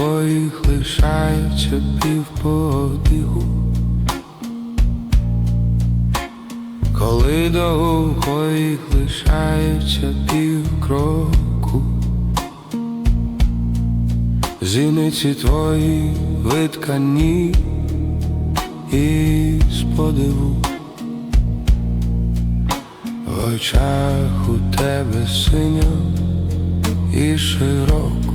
твоїх лишається півподиху. Коли до губ твоїх лишається півкроку, зіниці твої виткані і сподиву. В очах у тебе синьо і широко